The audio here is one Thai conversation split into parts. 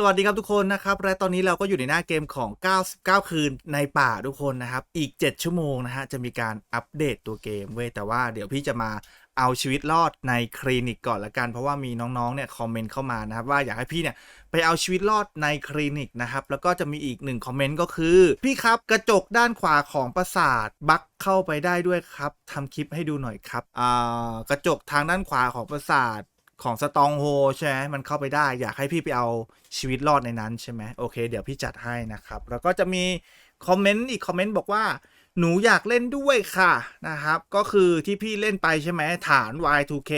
สวัสดีครับทุกคนนะครับ และตอนนี้เราก็อยู่ในหน้าเกมของ 99 คืนในป่าทุกคนนะครับ อีก 7 ชั่วโมงนะฮะ จะมีการอัปเดตตัวเกมเว้ยแต่ว่าเดี๋ยวพี่จะมาเอาชีวิตรอดในคลินิกก่อนละกัน เพราะว่ามีน้องๆเนี่ยคอมเมนต์เข้ามานะครับ ว่าอยากให้พี่เนี่ยไปเอาชีวิตรอดในคลินิกนะครับ แล้วก็จะมีอีกหนึ่งคอมเมนต์ก็คือ พี่ครับกระจกด้านขวาของปราสาทบั๊กเข้าไปได้ด้วยครับทำคลิปให้ดูหน่อยครับอ่ากระจกทางด้านขวาของปราสาท ของสตองโฮใช่ไหมมันเข้าไปได้ อยากให้พี่ไปเอาชีวิตรอดในนั้นใช่ไหมโอเค เดี๋ยวพี่จัดให้นะครับ แล้วก็จะมีคอมเมนต์อีกคอมเมนต์บอกว่า หนูอยากเล่นด้วยค่ะนะครับ ก็คือที่พี่เล่นไปใช่ไหมฐาน Y2K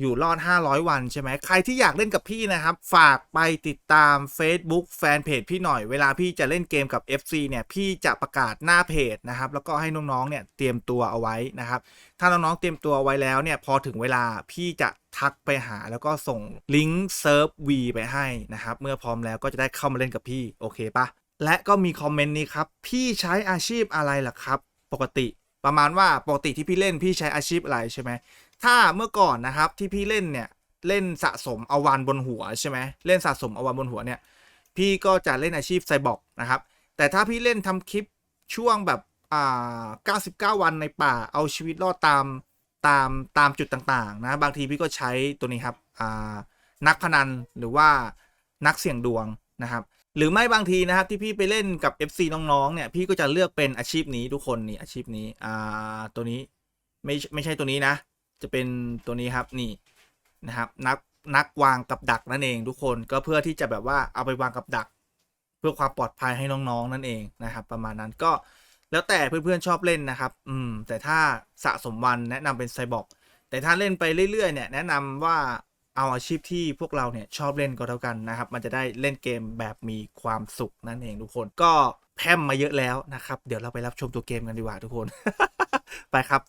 อยู่รอด 500 วันใช่ไหมใครที่อยากเล่นกับพี่นะครับ ฝากไปติดตาม Facebook แฟนเพจพี่หน่อย เวลาพี่จะเล่นเกมกับ FC เนี่ย พี่จะประกาศหน้าเพจนะครับ แล้วก็ให้น้องๆ เนี่ยเตรียมตัวเอาไว้นะครับ ถ้าน้องๆ เตรียมตัวไว้แล้วเนี่ย พอถึงเวลาพี่จะ ทักไปหาแล้วก็ส่งลิงก์เซิร์ฟ V ไปให้นะครับ เมื่อพร้อมแล้วก็จะได้เข้ามาเล่นกับพี่ โอเคปะและก็มีคอมเมนต์นี้ครับ พี่ใช้อาชีพอะไรล่ะครับ ปกติประมาณว่าปกติที่พี่เล่นพี่ใช้อาชีพอะไรใช่ไหมถ้าเมื่อก่อนนะครับที่พี่เล่นเนี่ยเล่นสะสมอวันบนหัวใช่ไหมเล่นสะสมอวันบนหัวเนี่ยพี่ก็จะเล่นอาชีพไซบอร์กนะครับ แต่ถ้าพี่เล่นทำคลิปช่วงแบบอ่า99 วันในป่าเอาชีวิตรอดตาม ตามตามจุดต่างๆนะบางทีพี่ก็ใช้ตัวนี้ครับอ่านักพนันหรือว่านักเสี่ยงดวงนะครับ หรือไม่บางทีนะครับที่พี่ไปเล่นกับ FC น้องๆเนี่ยพี่ก็จะเลือกเป็นอาชีพนี้ทุกคนนี่อาชีพนี้อ่าตัวนี้ไม่ไม่ใช่ตัวนี้นะ จะเป็นตัวนี้ครับนี่นะครับนักนักวางกับดักนั่นเองทุกคนก็เพื่อที่จะแบบว่าเอาไปวางกับดัก เพื่อความปลอดภัยให้น้องๆนั่นเองนะครับ ประมาณนั้นก็ แล้วแต่เพื่อนๆชอบเล่นนะครับ อืม แต่ถ้าสะสมวันแนะนำเป็นไซบอร์กแต่ถ้าเล่นไปเรื่อยๆเนี่ยแนะนำว่าเอาอาชีพที่พวกเราเนี่ยชอบเล่นก็แล้วกันนะครับ มันจะได้เล่นเกมแบบมีความสุขนั่นเองทุกคนก็แพมมาเยอะแล้วนะครับ เดี๋ยวเราไปรับชมตัวเกมกันดีกว่าทุกคน ไปครับ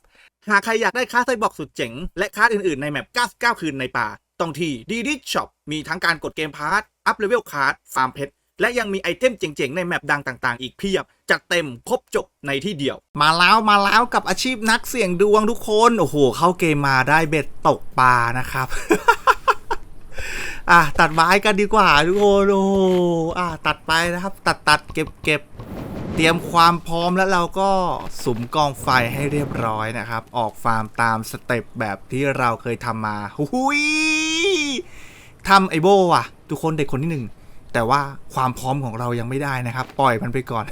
หากใครอยากได้ค่าไซบอร์กสุดเจ๋ง และค่าอื่นๆในแมป 99 คืนในป่า ต้องที่ดีดิช็อปมีทั้งการกดเกมพาร์ทอัพเลเวลคาร์ดฟาร์มเพชร และยังมีไอเทมเจ๋งๆ ในแมปดังต่างๆ อีกเพียบ จัดเต็มครบจบในที่เดียว มาแล้วมาแล้วกับอาชีพนักเสี่ยงดวงทุกคน โอ้โห เข้าเกมมาได้เบ็ดตกปลานะครับ อะ ตัดไม้กันดีกว่าทุกคนโอ้โหอะ ตัดไปนะครับ ตัดตัดเก็บเก็บเตรียมความพร้อมแล้วเราก็สุมกองไฟให้เรียบร้อยนะครับ ออกฟาร์มตามสเต็ปแบบที่เราเคยทำมาหุยทำไอโบว่ะ ทุกคนเด็กคนที่หนึ่ง แต่ว่าความพร้อมของเรายังไม่ได้นะครับ ปล่อยมันไปก่อน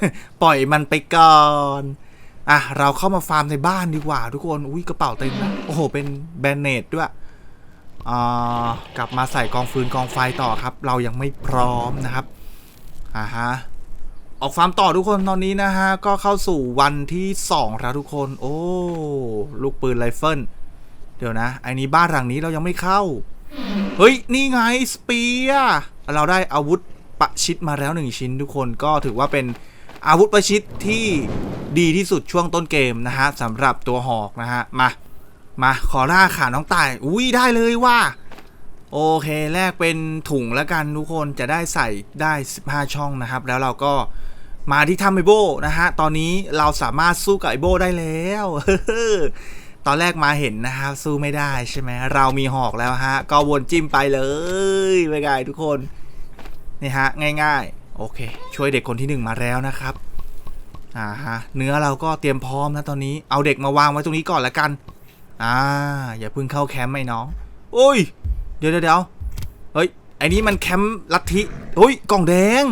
ปล่อยมันไปก่อนอะเราเข้ามาฟาร์มในบ้านดีกว่า ทุกคนอุ้ยกระเป๋าเต็มนะโอ้โหเป็นแบนเนตด้วยอ่ากลับมาใส่กองฟืนกองไฟต่อครับ เรายังไม่พร้อมนะครับอ่าฮะออกฟาร์มต่อทุกคนตอนนี้นะฮะก็เข้าสู่วันที่2แล้วทุกคน โอ้ลูกปืนไรเฟิลเดี๋ยวนะไอ้นี้บ้านหลังนี้เรายังไม่เข้า เฮ้ย นี่ไงสเปียเราได้อาวุธ ประชิดมาแล้วหนึ่งชิ้นทุกคนก็ถือว่าเป็นอาวุธประชิดที่ดีที่สุดช่วงต้นเกมนะฮะสำหรับตัวหอกนะฮะมามาขอล่าขาน้องตายอุ้ยได้เลยว่าโอเคแลกเป็นถุงแล้วกันทุกคนจะได้ใส่ได้ 15 ช่องนะครับ แล้วเราก็มาที่ถ้ำไอโบนะฮะตอนนี้เราสามารถสู้กับไอโบได้แล้วตอนแรกมาเห็นนะครับสู้ไม่ได้ใช่ไหมเรามีหอกแล้วฮะก็วนจิ้มไปเลยไปไงทุกคน นี่ฮะง่ายๆ โอเค ช่วยเด็กคนที่หนึ่งมาแล้วนะครับอ่าฮะเนื้อเราก็เตรียมพร้อมนะตอนนี้เอาเด็กมาวางไว้ตรงนี้ก่อนละกันอ่าอย่าเพิ่งเข้าแคมป์ไอ้น้องโอ้ยเดี๋ยวเดี๋ยวเดี๋ยวเฮ้ยไอ้นี้มันแคมป์ลัทธิเฮ้ยกล่องแดง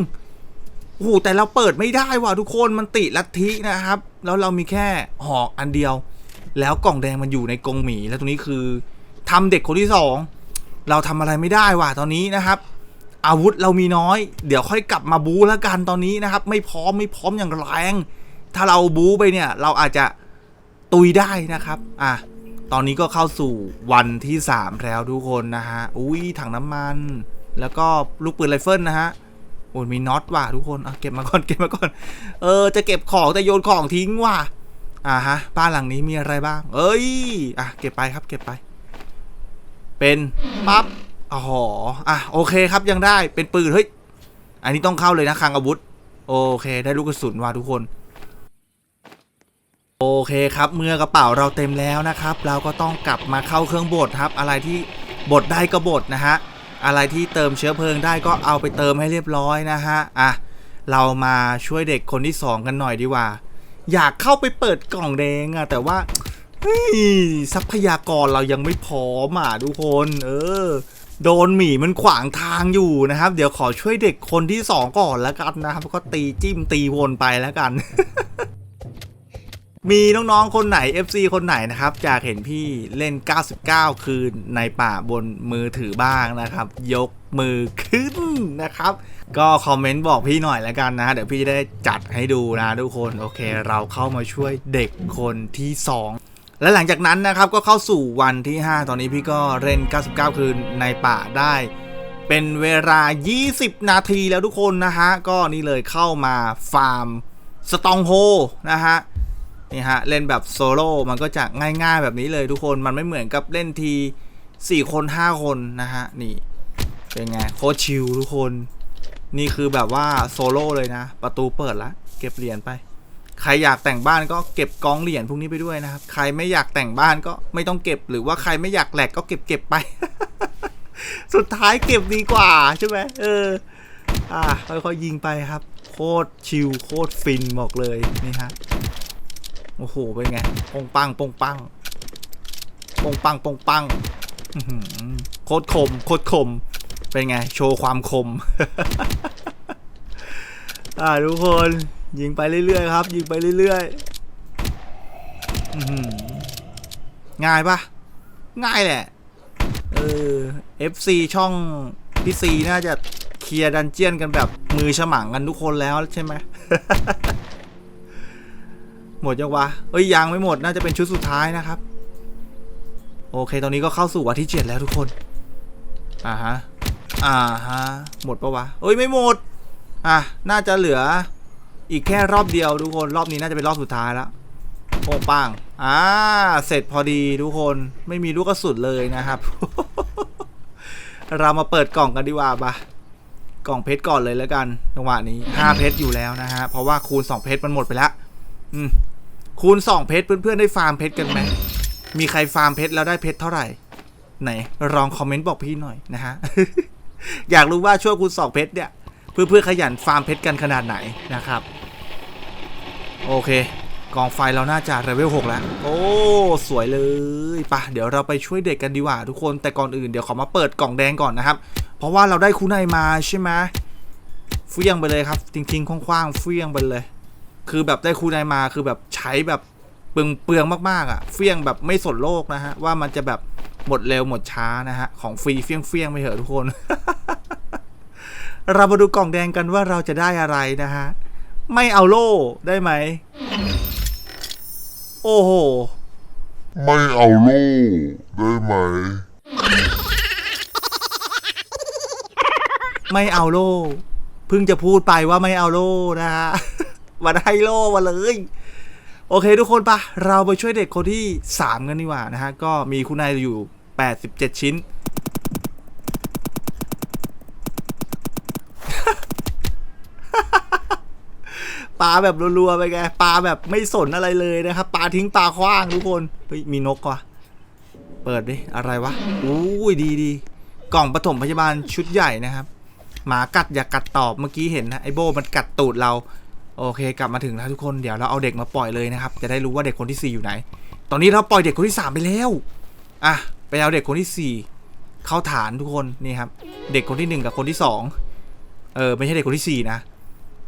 โอ้โหแต่เราเปิดไม่ได้ว่ะทุกคนมันติลัทธินะครับ แล้วเรามีแค่หอกอันเดียว แล้วกล่องแดงมันอยู่ในกรงหมีแล้วตรงนี้คือทำเด็กคนที่สองเราทำอะไรไม่ได้ว่ะตอนนี้นะครับ อาวุธเรามีน้อย เดี๋ยวค่อยกลับมาบูแล้วกันตอนนี้นะครับ ไม่พร้อมไม่พร้อมอย่างแรง ถ้าเราบูไปเนี่ย เราอาจจะตุยได้นะครับ อะ ตอนนี้ก็เข้าสู่วันที่ 3 แล้วทุกคนนะฮะ อุ้ยถังน้ำมัน แล้วก็ลูกปืนไรเฟิลนะฮะ โอ้มีน็อตว่ะทุกคนอะเก็บมาก่อนเก็บมาก่อน เออ จะเก็บของแต่โยนของทิ้งว่ะ อ่าฮะ บ้านหลังนี้มีอะไรบ้าง เอ้ย อะ เก็บไปครับ เก็บไป เป็นปั๊บ อ๋ออะโอเคครับยังได้เป็นปืนเฮ้ยอันนี้ต้องเข้าเลยนะคลังอาวุธ โอเค ได้ลูกกระสุนว่ะทุกคน โอเคครับ เมื่อกระเป๋าเราเต็มแล้วนะครับ เราก็ต้องกลับมาเข้าเครื่องบดครับ อะไรที่บดได้ก็บดนะฮะอะไรที่เติมเชื้อเพลิงได้ก็เอาไปเติมให้เรียบร้อยนะฮะอะเรามาช่วยเด็กคนที่สองกันหน่อยดีกว่า อยากเข้าไปเปิดกล่องแดงอะแต่ว่าเฮ้ยทรัพยากรเรายังไม่พร้อมอะทุกคน เออ โดนหมีมันขวางทางอยู่นะครับ เดี๋ยวขอช่วยเด็กคนที่สองก่อนแล้วกันนะครับ ก็ตีจิ้มตีวนไปแล้วกัน มีน้องๆคนไหน FC คนไหนนะครับอยากเห็นพี่เล่น 99 คืนในป่าบนมือถือบ้างนะครับ ยกมือขึ้นนะครับ ก็คอมเมนต์บอกพี่หน่อยแล้วกันนะ เดี๋ยวพี่จะได้จัดให้ดูนะทุกคน โอเค เราเข้ามาช่วยเด็กคนที่ 2 และหลังจากนั้นนะครับก็เข้าสู่วันที่ 5 ตอนนี้พี่ก็เล่น 99 คืนในป่าได้ เป็นเวลา 20 นาทีแล้วทุกคนนะฮะ ก็นี่เลยเข้ามาฟาร์มสตองโฮนะฮะนี่ฮะ เล่นแบบโซโล่มันก็จะง่ายๆแบบนี้เลยทุกคนมันไม่เหมือนกับเล่นที 4 คน 5 คนนะฮะ นี่เป็นไงโคชิลทุกคน นี่คือแบบว่าโซโล่เลยนะ ประตูเปิดละเก็บเหรียญไป ใครอยากแต่งบ้านก็เก็บกองเหรียญพวกนี้ไปด้วยนะครับ ใครไม่อยากแต่งบ้านก็ไม่ต้องเก็บ หรือว่าใครไม่อยากแหลกก็เก็บเก็บไป สุดท้ายเก็บดีกว่าใช่ไหมเออ อ่าค่อยๆยิงไปครับ โคตรชิลโคตรฟินบอกเลยนี่ฮะโอ้โหเป็นไงปงปังปงปังปงปังปงปังโคตรคมโคตรคม เป็นไง โชว์ความคม อ่าทุกคน ยิงไปเรื่อยๆครับ ยิงไปเรื่อยๆอง่ายปะง่ายแหละ เออ FC ช่องพี่ซีน่าจะเคลียร์ดันเจียนกันแบบมือฉมังกันทุกคนแล้วใช่ไหม หมดยังวะ เอ้ยยังไม่หมดน่าจะเป็นชุดสุดท้ายนะครับ โอเค ตอนนี้ก็เข้าสู่วันที่เจ็ดแล้วทุกคน อ่าฮะ อ่าฮะ หมดปะวะ เอ้ยไม่หมด อะ น่าจะเหลือ อีกแค่รอบเดียวทุกคนรอบนี้น่าจะเป็นรอบสุดท้ายแล้วโป้ปังอ่าเสร็จพอดีทุกคนไม่มีลูกกระสุนเลยนะครับ เรามาเปิดกล่องกันดีกว่าปะกล่องเพชรก่อนเลยแล้วกันจังหวะนี้ห้าเพชรอยู่แล้วนะฮะเพราะว่าคูณสองเพชรมันหมดไปแล้วอืมคูณสองเพชรเพื่อนๆได้ฟาร์มเพชรกันไหมมีใครฟาร์มเพชรแล้วได้เพชรเท่าไหร่ไหนลองคอมเมนต์บอกพี่หน่อยนะฮะอยากรู้ว่าช่วงคูณสองเพชรเนี่ยเพื่อนๆขยันฟาร์มเพชรกันขนาดไหนนะครับ โอเค กองไฟเราน่าจะเลเวล6แล้ว โอ้ สวยเลยปะเดี๋ยวเราไปช่วยเด็กกันดีกว่าทุกคนแต่ก่อนอื่นเดี๋ยวขอมาเปิดกล่องแดงก่อนนะครับ เพราะว่าเราได้คู่ในมาใช่ไหมเฟี้ยงไปเลยครับทิ้งๆคว้างๆเฟี้ยงไปเลย คือแบบได้คู่ในมาคือแบบใช้แบบเปลืองเปลืองมากๆอะ เฟี้ยงแบบไม่สนโลกนะฮะว่ามันจะแบบหมดเร็วหมดช้านะฮะของฟรีเฟี้ยงเฟี้ยงไปเถอะทุกคน เรามาดูกล่องแดงกันว่าเราจะได้อะไรนะฮะ ไม่เอาโล่ได้ไหม โอ้โห ไม่เอาโล่ได้ไหม ไม่เอาโล่เพิ่งจะพูดไปว่าไม่เอาโล่นะฮะมาได้โล่มาเลย โอเคทุกคนปะเราไปช่วยเด็กคนที่ 3 กันดีกว่านะฮะ ก็มีคุณนายอยู่ 87 ชิ้น ปลาแบบรัวๆไปไงปลาแบบไม่สนอะไรเลยนะครับปลาทิ้งปลาคว้างทุกคนเฮ้ยมีนกว่ะเปิดดิอะไรวะอู้ยดีดีกล่องปฐมพยาบาลชุดใหญ่นะครับ หมากัดอย่ากัดตอบเมื่อกี้เห็นนะไอโบมันกัดตูดเรา โอเค กลับมาถึงแล้วทุกคนเดี๋ยวเราเอาเด็กมาปล่อยเลยนะครับ จะได้รู้ว่าเด็กคนที่ 4 อยู่ไหน ตอนนี้เราปล่อยเด็กคนที่ 3 ไปแล้วอะไปเอาเด็กคนที่ 4 เข้าฐานทุกคนนี่ครับ เด็กคนที่ 1 กับคนที่ 2 เออไม่ใช่เด็กคนที่ 4 นะ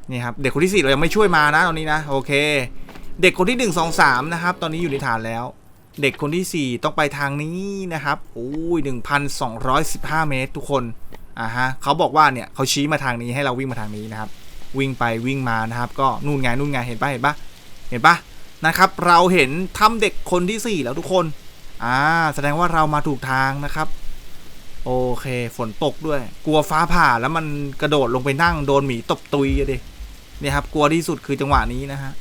นี่ครับ เด็กคนที่4เรายังไม่ช่วยมานะตอนนี้นะ โอเค เด็กคนที่1 2 3นะครับ ตอนนี้อยู่ในฐานแล้ว เด็กคนที่4ต้องไปทางนี้นะครับโอ้ย1,215เมตร ทุกคนอ่าฮะเขาบอกว่าเนี่ยเขาชี้มาทางนี้ให้เราวิ่งมาทางนี้นะครับ วิ่งไปวิ่งมานะครับ ก็นู่นไงนู่นไงเห็นปะเห็นปะเห็นปะนะครับ เราเห็นทำเด็กคนที่4แล้วทุกคนอ่าแสดงว่าเรามาถูกทางนะครับโอเค ฝนตกด้วย กลัวฟ้าผ่าแล้วมันกระโดดลงไปนั่งโดนหมีตบตุยอะดิ เนี่ยครับกลัวที่สุดคือจังหวะนี้นะฮะ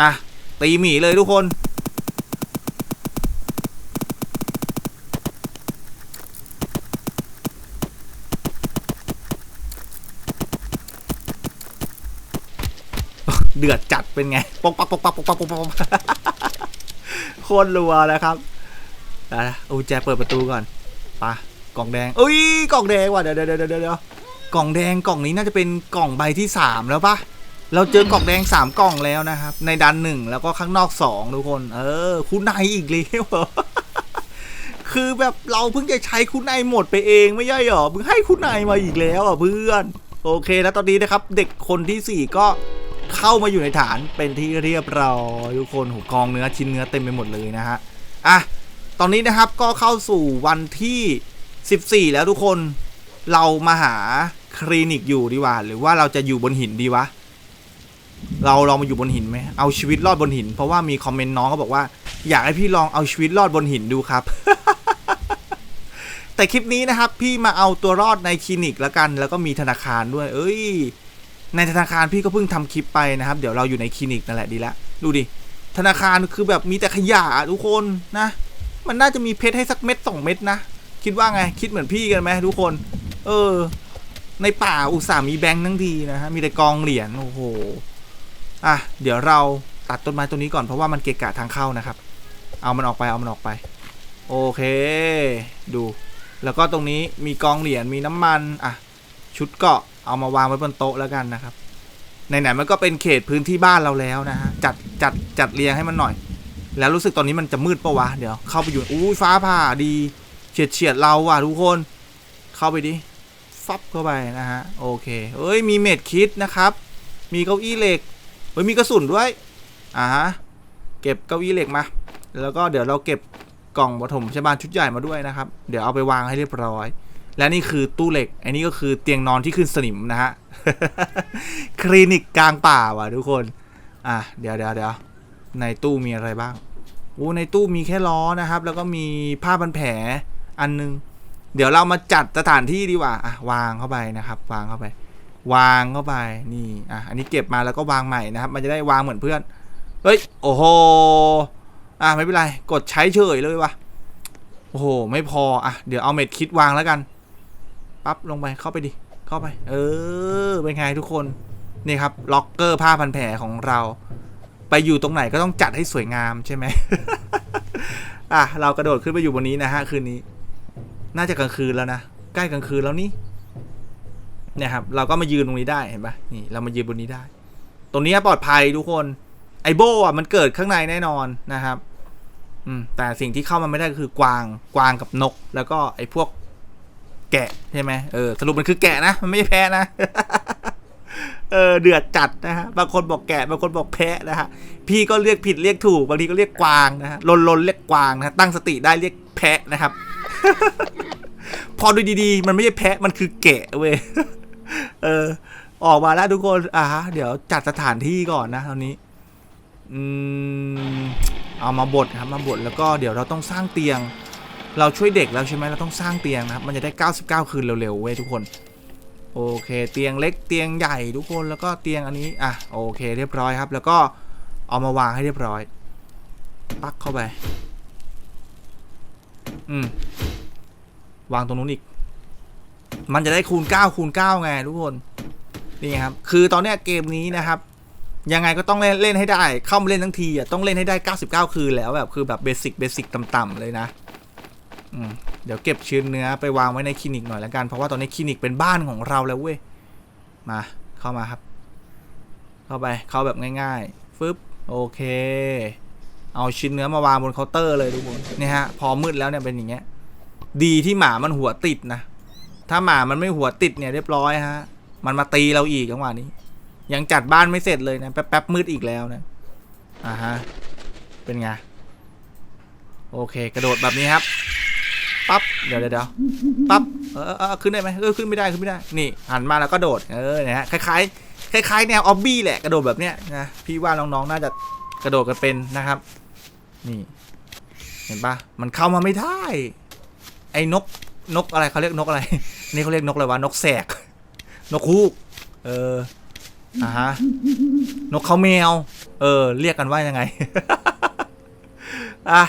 อะตีหมีเลยทุกคนเดือดจัดเป็นไงปกปักปกปักปกปักปกปักโคตรรัวนะครับนะอากุญแจเปิดประตูก่อนปะกล่องแดงเอ้ยกล่องแดงว่ะเดี๋ยวเดี๋ยวเดี๋ยวเดี๋ยวกล่องแดงกล่องนี้น่าจะเป็นกล่องใบที่สามแล้วปะ เราเจอกล่องแดงสามกล่องแล้วนะครับ ในดันหนึ่งแล้วก็ข้างนอกสองทุกคน เออ คุณนายอีกแล้วเหรอคือแบบเราเพิ่งจะใช้คุณนายหมดไปเองไม่ใช่หรอเพิ่งให้คุณนายมาอีกแล้วอะเพื่อน โอเคแล้วตอนนี้นะครับ เด็กคนที่สี่ก็เข้ามาอยู่ในฐานเป็นที่เรียบร้อยทุกคนหูกองเนื้อชิ้นเนื้อเต็มไปหมดเลยนะฮะอะตอนนี้นะครับก็เข้าสู่วันที่ 14 แล้วทุกคนเรามาหาคลินิกอยู่ดีกว่า หรือว่าเราจะอยู่บนหินดีวะ เราลองมาอยู่บนหินไหมเอาชีวิตรอดบนหิน เพราะว่ามีคอมเมนต์น้องก็บอกว่า อยากให้พี่ลองเอาชีวิตรอดบนหินดูครับ แต่คลิปนี้นะครับ พี่มาเอาตัวรอดในคลินิกแล้วกัน แล้วก็มีธนาคารด้วย เอ้ย ในธนาคารพี่ก็เพิ่งทำคลิปไปนะครับ เดี๋ยวเราอยู่ในคลินิกนั่นแหละดีล้วดูดิธนาคารคือแบบมีแต่ขยะอะทุกคนนะ มันน่าจะมีเพชรให้สักเม็ดสองเม็ดนะคิดว่าไงคิดเหมือนพี่กันไหมทุกคน เออ ในป่าอุตส่าห์มีแบงค์ทั้งทีนะฮะมีแต่กองเหรียญโอ้โห อะเดี๋ยวเราตัดต้นไม้ต้นนี้ก่อนเพราะว่ามันเกะกะทางเข้านะครับ เอามันออกไปเอามันออกไป โอเค ดู แล้วก็ตรงนี้มีกองเหรียญมีน้ำมันอะชุดเกาะเอามาวางไว้บนโต๊ะแล้วกันนะครับไหนๆมันก็เป็นเขตพื้นที่บ้านเราแล้วนะฮะจัดจัดจัดเรียงให้มันหน่อย แล้วรู้สึกตอนนี้มันจะมืดปะวะเดี๋ยวเข้าไปอยู่อู้ยฟ้าผ่าดีเฉียดเฉียดเราว่ะทุกคน เข้าไปดิฟับเข้าไปนะฮะโอเคเอ้ยมีเม็ดคิดนะครับ มีเก้าอี้เหล็ก เฮ้ยมีกระสุนด้วย อ่าฮะ เก็บเก้าอี้เหล็กมา แล้วก็เดี๋ยวเราเก็บกล่องปฐมพยาบาลชุดใหญ่มาด้วยนะครับ เดี๋ยวเอาไปวางให้เรียบร้อย และนี่คือตู้เหล็ก อันนี้ก็คือเตียงนอนที่ขึ้นสนิมนะฮะ คลินิกกลางป่าว่ะทุกคน อะเดี๋ยวเดี๋ยวเดี๋ยวในตู้มีอะไรบ้างโอ้ในตู้มีแค่ล้อนะครับ แล้วก็มีผ้าพันแผลอันนึง เดี๋ยวเรามาจัดสถานที่ดีกว่า อะวางเข้าไปนะครับ วางเข้าไป วางเข้าไปนี่อะอันนี้เก็บมาแล้วก็วางใหม่นะครับ มันจะได้วางเหมือนเพื่อนเฮ้ยโอ้โหอะไม่เป็นไรกดใช้เฉยเลยวะโอ้โหไม่พออะเดี๋ยวเอาเม็ดคิดวางแล้วกันปั๊บลงไปเข้าไปดิเข้าไป เออเป็นไงทุกคนนี่ครับล็อกเกอร์ผ้าพันแผลของเรา ไปอยู่ตรงไหนก็ต้องจัดให้สวยงามใช่ไหมอะเรากระโดดขึ้นไปอยู่บนนี้นะฮะคืนนี้ น่าจะกลางคืนแล้วนะใกล้กลางคืนแล้วนี่ เนี่ยครับเราก็มายืนตรงนี้ได้เห็นปะนี่เรามายืนบนนี้ได้ ตรงนี้ปลอดภัยทุกคนไอโบอะมันเกิดข้างในแน่นอนนะครับ อืมแต่สิ่งที่เข้ามาไม่ได้ก็คือกวางกวางกับนก แล้วก็ไอพวกแกะใช่ไหมเออสรุปมันคือแกะนะมันไม่ใช่แพะนะเออเดือดจัดนะฮะบางคนบอกแกะบางคนบอกแพะนะฮะพี่ก็เรียกผิดเรียกถูกบางทีก็เรียกกวางนะฮะลนลนเรียกกวางนะฮะตั้งสติได้เรียกแพะนะครับ พอดูดีๆ มันไม่ใช่แพะมันคือแกะเว้ย เออ ออกมาแล้วทุกคนอ่าฮะเดี๋ยวจัดสถานที่ก่อนนะตอนนี้ อืม เอามาบดครับมาบดแล้วก็เดี๋ยวเราต้องสร้างเตียง เราช่วยเด็กแล้วใช่ไหมเราต้องสร้างเตียงนะครับ มันจะได้ 99 คืนเร็วๆเว้ยทุกคน โอเค เตียงเล็กเตียงใหญ่ทุกคนแล้วก็เตียงอันนี้อะโอเค เรียบร้อยครับ แล้วก็เอามาวางให้เรียบร้อยปักเข้าไป อืม วางตรงนู้นอีก มันจะได้คูณ 9 คูณ 9 ไงทุกคนนี่ครับ คือตอนเนี้ยเกมนี้นะครับ ยังไงก็ต้องเล่นเล่นให้ได้ เข้ามาเล่นทั้งทีอะต้องเล่นให้ได้ 99 คืนแล้วแบบคือแบบเบสิกเบสิกต่ำๆเลยนะเดี๋ยวเก็บชิ้นเนื้อไปวางไว้ในคลินิกหน่อยแล้วกัน เพราะว่าตอนนี้คลินิกเป็นบ้านของเราแล้วเว้ย มาเข้ามาครับ เข้าไปเข้าแบบง่ายๆฟึบโอเค เอาชิ้นเนื้อมาวางบนเคาน์เตอร์เลยทุกคนนี่ฮะพอมืดแล้วเนี่ยเป็นอย่างเงี้ย ดีที่หมามันหัวติดนะ ถ้าหมามันไม่หัวติดเนี่ยเรียบร้อยฮะ มันมาตีเราอีกจังหวะนี้ ยังจัดบ้านไม่เสร็จเลยนะแป๊บๆมืดอีกแล้วนะอ่าฮะเป็นไงโอเค กระโดดแบบนี้ครับปั๊บเดี๋ยวเดี๋ยวปั๊บเออเออเออขึ้นได้ไหมเออขึ้นไม่ได้ขึ้นไม่ได้ นี่หันมาแล้วก็โดดเออเนี่ยฮะคล้ายๆคล้ายๆแนวออบบี้แหละกระโดดแบบเนี้ยนะพี่ว่าน้องๆน่าจะกระโดดกันเป็นนะครับ นี่ เห็นปะมันเข้ามาไม่ได้ ไอ้นก นกอะไรเขาเรียกนกอะไร นี่เขาเรียกนกอะไรวะนกแสก นกฮูก เอออ่าฮะนกเขาแมว เออ เรียกกันว่ายังไงอะ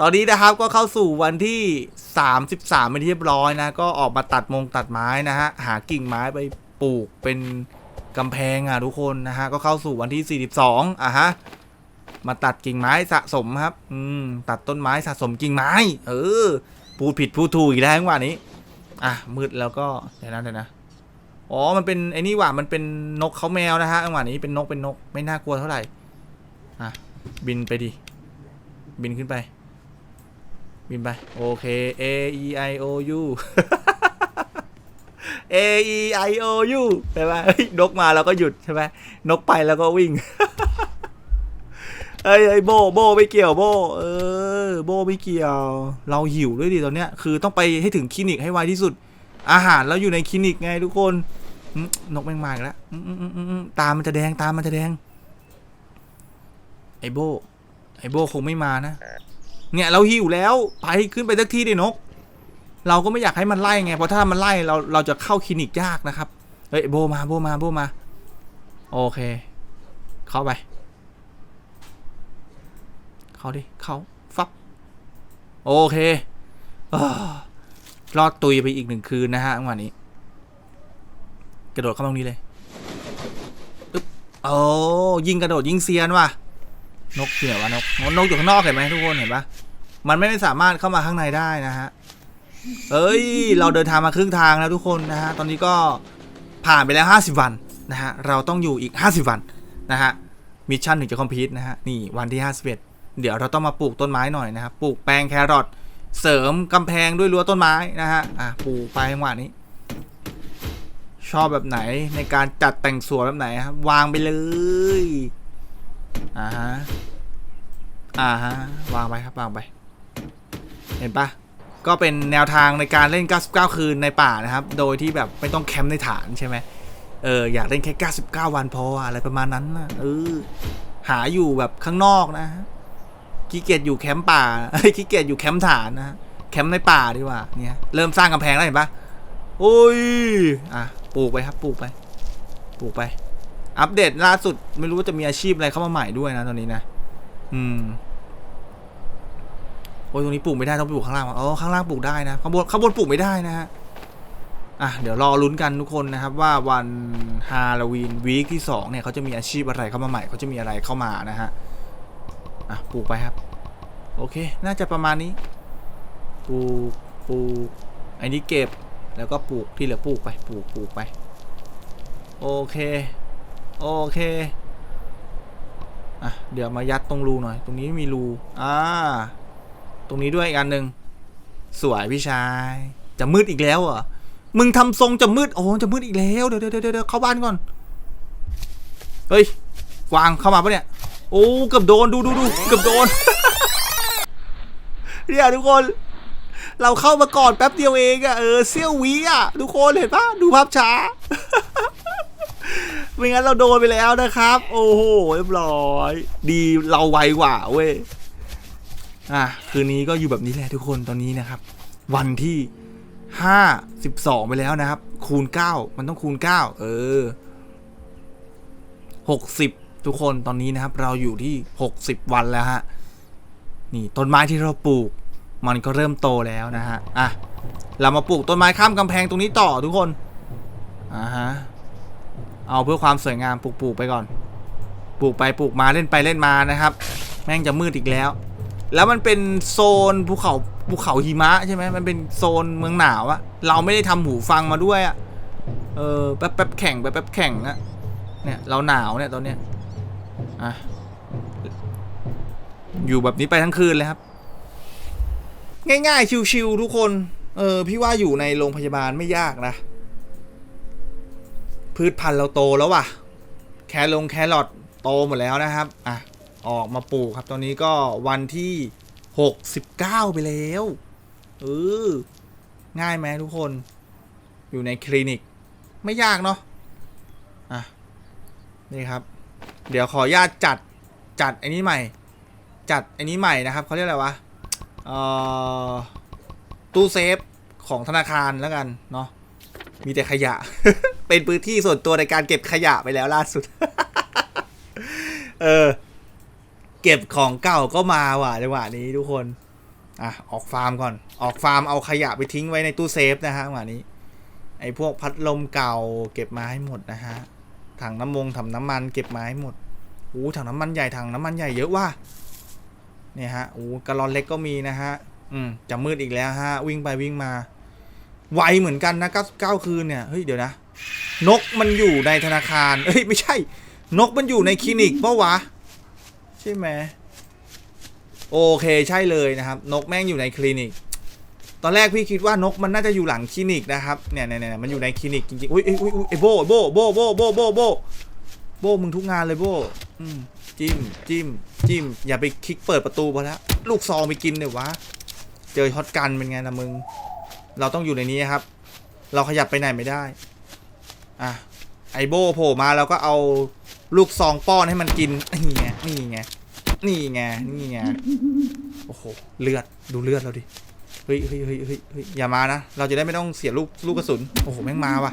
ตอนนี้นะครับก็เข้าสู่วันที่ 33เป็นที่เรียบร้อยนะ ก็ออกมาตัดมงตัดไม้นะฮะ หากิ่งไม้ไปปลูกเป็นกำแพงอะทุกคนนะฮะ ก็เข้าสู่วันที่ 42อะฮะ มาตัดกิ่งไม้สะสมครับ อืม ตัดต้นไม้สะสมกิ่งไม้ เออ พูดผิดพูดถูกอีกแล้วจังวะนี้ อะมืดแล้วก็เดี๋ยวนะเดี๋ยวนะอ๋อมันเป็นไอ้นี่หว่ามันเป็นนกเขาแมวนะฮะจังหวะนี้เป็นนกเป็นนกไม่น่ากลัวเท่าไหร่อะบินไปดิบินขึ้นไป บินไปโอเค A E I O U A E I O U ใช่ไหมนกมาเราก็หยุดใช่ไหมนกไปแล้วก็วิ่งเอ้ยเอ้ยโบโบไม่เกี่ยวโบเออ โบไม่เกี่ยว เราหิวด้วยดิตอนเนี้ย คือต้องไปให้ถึงคลินิกให้ไวที่สุด อาหารเราอยู่ในคลินิกไงทุกคนนกแมงมาอีกแล้วอืมอืมอืมอืมตามันจะแดงตามันจะแดง ไอโบ ไอโบคงไม่มานะ เนี่ยเราหิวแล้วไปขึ้นไปสักทีดินก เราก็ไม่อยากให้มันไล่ไง เพราะถ้ามันไล่เราเราจะเข้าคลินิกยากนะครับ เฮ้ยโบมาโบมาโบมา โอเค เข้าไป เข้าดิ เข้า โอเครอดตุยไปอีกหนึ่งคืนนะฮะวันนี้ กระโดดเข้าตรงนี้เลยอึ๊บโอ้ยิงกระโดดยิงเซียนว่ะ นกอยู่ไหนวะนกนกอยู่ข้างนอกเห็นไหมทุกคนเห็นปะมันไม่สามารถเข้ามาข้างในได้นะฮะ เอ้ย เราเดินทางมาครึ่งทางแล้วทุกคนนะฮะ ตอนนี้ก็ผ่านไปแล้ว 50 วันนะฮะ เราต้องอยู่อีก 50 วันนะฮะ มิชชั่นถึงจะคอมพลีทนะฮะ นี่วันที่ 51 เดี๋ยวเราต้องมาปลูกต้นไม้หน่อยนะครับ ปลูกแปลงแครอทเสริมกำแพงด้วยรั้วต้นไม้นะฮะ อะปลูกไปจังหวะนี้ ชอบแบบไหนในการจัดแต่งสวนแบบไหนครับ วางไปเลย อ่าฮะ อ่าฮะ วางไปครับ วางไป เห็นปะก็เป็นแนวทางในการเล่น 99 คืนในป่านะครับ โดยที่แบบไม่ต้องแคมป์ในฐานใช่ไหมเออ อยากเล่นแค่ 99 วันพออะไรประมาณนั้นนะเออ หาอยู่แบบข้างนอกนะฮะ ขี้เกียจอยู่แคมป์ป่าเอ้ยขี้เกียจอยู่แคมป์ฐานนะแคมป์ในป่าดีกว่าเนี่ยเริ่มสร้างกำแพงแล้วเห็นปะโอ้ยอะปลูกไปครับปลูกไปปลูกไป อัปเดตล่าสุดไม่รู้ว่าจะมีอาชีพอะไรเข้ามาใหม่ด้วยนะตอนนี้นะอืมโอ้ยตรงนี้ปลูกไม่ได้ต้องไปปลูกข้างล่างว่ะอ๋อข้างล่างปลูกได้นะข้างบนข้างบนปลูกไม่ได้นะฮะอะเดี๋ยวรอลุ้นกันทุกคนนะครับว่าวันฮาโลวีนวีคที่สองเนี่ยเขาจะมีอาชีพอะไรเข้ามาใหม่เขาจะมีอะไรเข้ามานะฮะ อะปลูกไปครับ โอเค น่าจะประมาณนี้ ปลูก ปลูก อันนี้เก็บ แล้วก็ปลูกที่เหลือปลูกไป ปลูก ปลูกไป โอเค โอเค อะ เดี๋ยวมายัดตรงรูหน่อย ตรงนี้มีรู อ่า ตรงนี้ด้วยอีกอันหนึ่ง สวยพี่ชาย จะมืดอีกแล้วเหรอะมึงทำทรงจะมืด โอ้จะมืดอีกแล้ว เดี๋ยวเดี๋ยวเดี๋ยวเข้าบ้านก่อน เฮ้ยวางเข้ามาปะเนี่ย โอ้เกือบโดนดูดูดูเกือบโดนเนี่ยทุกคน เราเข้ามาก่อนแป๊บเดียวเองอะเออเซี่ยววิอะทุกคนเห็นปะดูภาพช้าไม่งั้นเราโดนไปแล้วนะครับ โอ้โหเรียบร้อย ดีเราไวกว่าเว้ยอะคืนนี้ก็อยู่แบบนี้แหละทุกคนตอนนี้นะครับ วันที่ห้าสิบสองไปแล้วนะครับ คูณเก้ามันต้องคูณเก้าเออหกสิบ ทุกคนตอนนี้นะครับเราอยู่ที่หกสิบวันแล้วฮะนี่ต้นไม้ที่เราปลูก มันก็เริ่มโตแล้วนะฮะอะเรามาปลูกต้นไม้ข้ามกำแพงตรงนี้ต่อทุกคนอ่าฮะเอาเพื่อความสวยงามปลูกปลูกไปก่อน ปลูกไปปลูกมาเล่นไปเล่นมานะครับ แม่งจะมืดอีกแล้ว แล้วมันเป็นโซนภูเขาภูเขาหิมะใช่ไหมมันเป็นโซนเมืองหนาวอะเราไม่ได้ทำหูฟังมาด้วยอะเออแป๊บแป๊บแข่งแป๊บแป๊บแข่งอะเนี่ยเราหนาวเนี่ยตอนเนี้ย อะอยู่แบบนี้ไปทั้งคืนเลยครับ ง่ายๆ ชิวๆทุกคน เออ พี่ว่าอยู่ในโรงพยาบาลไม่ยากนะ พืชพันธุ์เราโตแล้วว่ะ แคลงแครอทโตหมดแล้วนะครับ อะ ออกมาปลูกครับ ตอนนี้ก็วันที่หกสิบเก้าไปแล้ว เออ ง่ายไหมทุกคน อยู่ในคลินิก ไม่ยากเนาะ อะ นี่ครับ เดี๋ยวขออนุญาตจัดจัดไอ้นี้ใหม่ จัดไอ้นี้ใหม่นะครับเขาเรียกอะไรวะเอ่อตู้เซฟของธนาคารแล้วกันเนาะมีแต่ขยะ เป็นพื้นที่ส่วนตัวในการเก็บขยะไปแล้วล่าสุด เออ เก็บของเก่าก็มาว่ะจังหวะนี้ทุกคน อะ ออกฟาร์มก่อน ออกฟาร์มเอาขยะไปทิ้งไว้ในตู้เซฟนะฮะจังหวะนี้ ไอ้พวกพัดลมเก่าเก็บมาให้หมดนะฮะ ถังน้ำมงถังน้ำมันเก็บมาให้หมดโอ้ถังน้ำมันใหญ่ถังน้ำมันใหญ่เยอะว่ะเนี่ยฮะโอ้กะลอนเล็กก็มีนะฮะอืมจะมืดอีกแล้วฮะวิ่งไปวิ่งมา ไวเหมือนกันนะ99คืนเนี่ยเฮ้ยเดี๋ยวนะ นกมันอยู่ในธนาคารเอ้ยไม่ใช่ นกมันอยู่ในคลินิกปะวะ ใช่ไหมโอเคใช่เลยนะครับ นกแม่งอยู่ในคลินิก ตอนแรกพี่คิดว่านกมันน่าจะอยู่หลังคลินิกนะครับเนี่ยเนี่ยเนี่ยมันอยู่ในคลินิกจริงๆอุ้ยอุ้ยอุ้ยอุ้ยไอโบโบโบโบโบโบโบโบมึงทุกงานเลยโบอืมจิ้มจิ้มจิ้มอย่าไปคลิกเปิดประตูพอแล้วลูกซองไปกินเลยวะเจอช็อตกันเป็นไงนะมึง เราต้องอยู่ในนี้ครับ เราขยับไปไหนไม่ได้อะไอโบโผล่มาเราก็เอาลูกซองป้อนให้มันกินนี่ไงนี่ไงนี่ไงนี่ไงโอ้โหเลือดดูเลือดเราดิ ฮ้ยเฮ้ยเฮ้ยเฮ้ยเฮ้ยอย่ามานะ เราจะได้ไม่ต้องเสียลูกลูกกระสุน โอ้โห แม่งมาว่ะ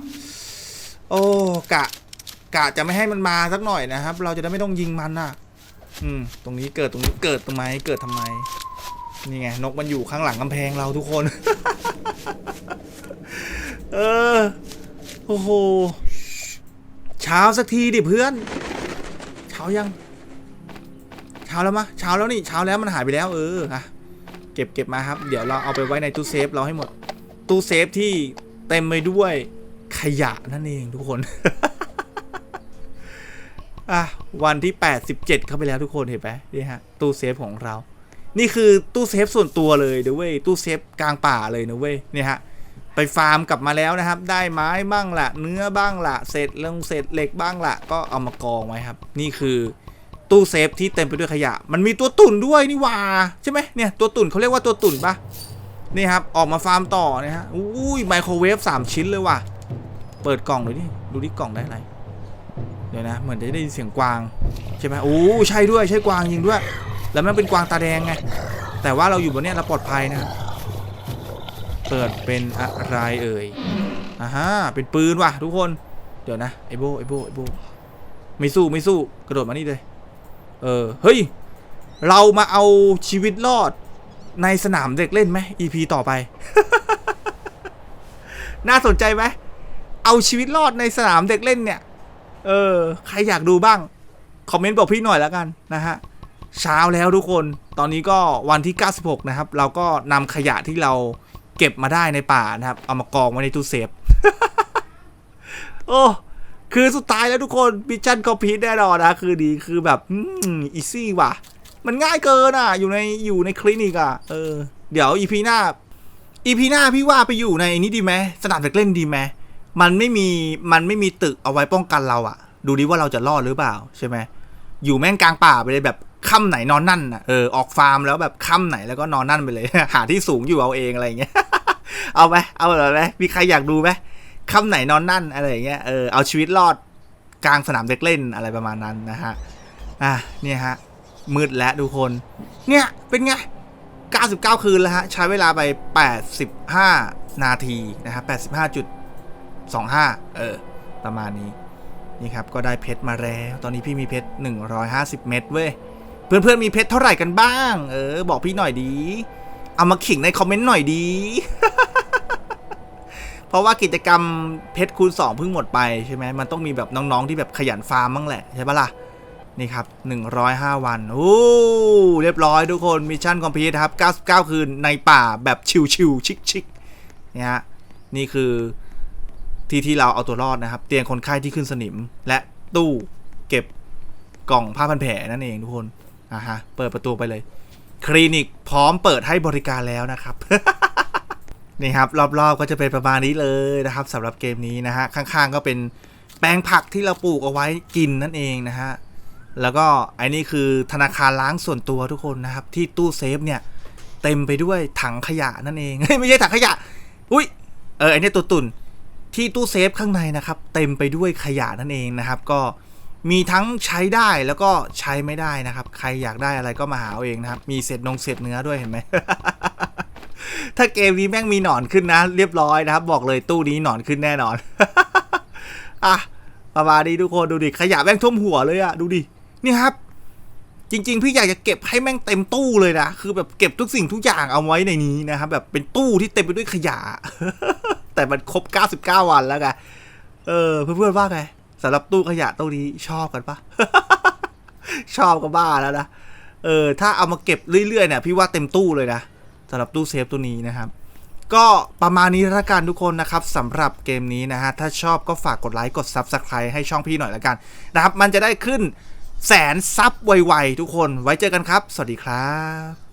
โอ้กะ กะจะไม่ให้มันมาสักหน่อยนะครับ เราจะได้ไม่ต้องยิงมันน่ะ อืม ตรงนี้เกิดตรงนี้เกิดทำไม เกิดทำไม นี่ไง นกมันอยู่ข้างหลังกำแพงเราทุกคน เออ โอ้โห เช้าสักทีดิเพื่อน เช้ายัง เช้าแล้วมะ เช้าแล้วนี่ เช้าแล้วมันหายไปแล้ว เอออะ เก็บเก็บมาครับ เดี๋ยวเราเอาไปไว้ในตู้เซฟเราให้หมด ตู้เซฟที่เต็มไปด้วยขยะนั่นเองทุกคน อะวันที่ 87 เข้าไปแล้วทุกคนเห็นไหมนี่ฮะตู้เซฟของเรา นี่คือตู้เซฟส่วนตัวเลยนะเว้ยตู้เซฟกลางป่าเลยนะเว้ยเนี่ยฮะไปฟาร์มกลับมาแล้วนะครับ ได้ไม้บ้างละเนื้อบ้างละเศษลงเศษเหล็กบ้างละก็เอามากองไว้ครับ นี่คือ ตู้เซฟที่เต็มไปด้วยขยะ มันมีตัวตุ่นด้วยนี่ว่าใช่ไหมเนี่ยตัวตุ่นเขาเรียกว่าตัวตุ่นปะนี่ครับออกมาฟาร์มต่อนี่ยฮะอุ้ยไมโครเวฟสามชิ้นเลยว่ะ เปิดกล่องดูดิดูดิกล่องได้อะไรเดี๋ยวนะ เหมือนจะได้ยินเสียงกวาง ใช่ไหมโอ้ใช่ด้วยใช่กวางจริงด้วย แล้วมันเป็นกวางตาแดงไงแต่ว่าเราอยู่บนเนี้ยเราปลอดภัยนะเปิดเป็นอะไรเอ่ยอ่าฮะเป็นปืนว่ะทุกคนเดี๋ยวนะไอโบไอโบไอโบไม่สู้ไม่สู้กระโดดมานี่เลย เออ เฮ้ย เรามาเอาชีวิตรอดในสนามเด็กเล่นไหม EP ต่อไป น่าสนใจไหม เอาชีวิตรอดในสนามเด็กเล่นเนี่ย เออ ใครอยากดูบ้าง คอมเมนต์บอกพี่หน่อยแล้วกันนะฮะ เช้าแล้วทุกคน ตอนนี้ก็วันที่ 96 นะครับ เราก็นำขยะที่เราเก็บมาได้ในป่านะครับ เอามากองไว้ในตู้เซฟ โอ้ คือสุดท้ายแล้วทุกคนมิชชั่นคอมพลีทแน่นอนนะคือดีคือแบบอีซี่ว่ะ มันง่ายเกินอะ อยู่ในอยู่ในคลินิกอะเออเดี๋ยวอีพีหน้าอีพีหน้าพี่ว่าไปอยู่ในนี้ดีไหมสนามเด็กเล่นดีไหมมันไม่มีมันไม่มีตึกเอาไว้ป้องกันเราอะ ดูดิว่าเราจะรอดหรือเปล่าใช่ไหมอยู่แม่งกลางป่าไปเลยแบบค่ำไหนนอนนั่นอะเออออกฟาร์มแล้วแบบค่ำไหนแล้วก็นอนนั่นไปเลย หาที่สูงอยู่เอาเองอะไรเงี้ยเอาไหมเอาแบบไหมมีใครอยากดูไหม คำไหนนอนนั่นอะไรอย่างเงี้ยเออเอาชีวิตรอดกลางสนามเด็กเล่นอะไรประมาณนั้นนะฮะอะเนี่ยฮะมืดแล้วทุกคน เนี่ยเป็นไง 99 คืนแล้วฮะใช้เวลาไป 85 นาทีนะครับ85.25 เออ ประมาณนี้นี่ครับก็ได้เพชรมาแล้ว ตอนนี้พี่มีเพชร 150 เม็ดเว้ย เพื่อนๆมีเพชรเท่าไหร่กันบ้าง เออ บอกพี่หน่อยดี เอามาขิงในคอมเมนต์หน่อยดี เพราะว่ากิจกรรมเพชรคูณ2เพิ่งหมดไปใช่ไหมมันต้องมีแบบน้องๆที่แบบขยันฟาร์มบ้างแหละใช่ปะล่ะนี่ครับ 105 วันโอ้เรียบร้อยทุกคนมิชชั่นคอมพลีทครับ 99 คืนในป่าแบบชิวๆชิคๆเนี่ยฮะนี่คือที่ที่เราเอาตัวรอดนะครับ เตียงคนไข้ที่ขึ้นสนิม และตู้เก็บกล่องผ้าพันแผลนั่นเองทุกคนอ่าฮะเปิดประตูไปเลย คลินิกพร้อมเปิดให้บริการแล้วนะครับ นี่ครับรอบๆก็จะเป็นประมาณนี้เลยนะครับสำหรับเกมนี้นะฮะข้างๆก็เป็นแปลงผักที่เราปลูกเอาไว้กินนั่นเองนะฮะแล้วก็ไอ้นี่คือธนาคารล้างส่วนตัวทุกคนนะครับ ที่ตู้เซฟเนี่ยเต็มไปด้วยถังขยะนั่นเอง ไม่ใช่ถังขยะ อุ้ยเออไอ้นี่ตัวตุ่นที่ตู้เซฟข้างในนะครับ เต็มไปด้วยขยะนั่นเองนะครับ ก็มีทั้งใช้ได้แล้วก็ใช้ไม่ได้นะครับ ใครอยากได้อะไรก็มาหาเอาเองนะครับ มีเศษนงเศษเนื้อด้วยเห็นไหม ถ้าเกมนี้แม่งมีหนอนขึ้นนะ เรียบร้อยนะครับ บอกเลยตู้นี้หนอนขึ้นแน่นอน อะประมาณนี้ทุกคนดูดิขยะแม่งท่วมหัวเลยอะดูดินี่ครับ จริง ๆ พี่อยากจะเก็บให้แม่งเต็มตู้เลยนะคือแบบเก็บทุกสิ่งทุกอย่างเอาไว้ในนี้นะครับแบบเป็นตู้ที่เต็มไปด้วยขยะ แต่มันครบ 99 วันแล้วไงเออเพื่อนๆว่าไงสำหรับตู้ขยะตู้นี้ชอบกันปะชอบก็บ้าแล้วนะเออถ้าเอามาเก็บเรื่อยๆเนี่ยพี่ว่าเต็มตู้เลยนะ สำหรับตู้เซฟตัวนี้นะครับ ก็ประมาณนี้ละกันทุกคนนะครับสำหรับเกมนี้นะฮะถ้าชอบก็ฝากกดไลค์กด Subscribe ให้ช่องพี่หน่อยละกันนะครับ มันจะได้ขึ้นแสนซับไวๆทุกคนไว้เจอกันครับ สวัสดีครับ